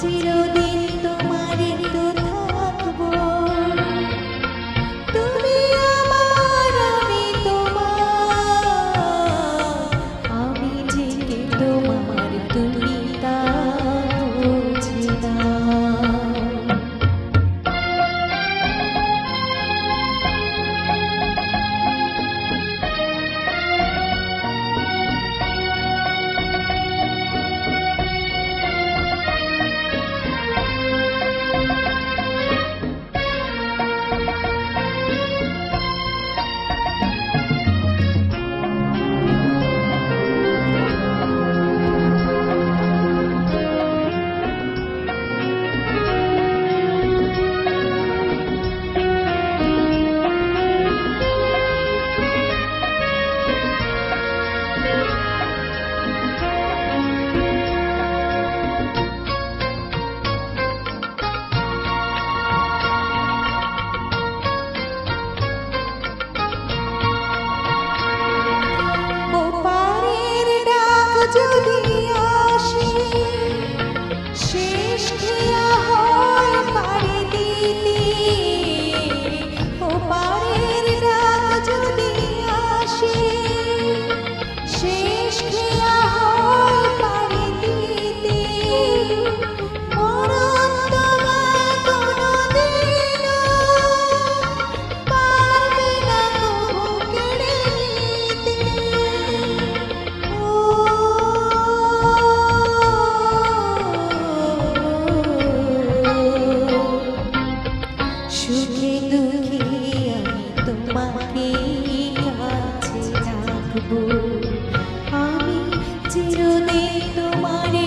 চিরদিন যদি আসে শেষ ক্রিয়া চিরদিন তোমারে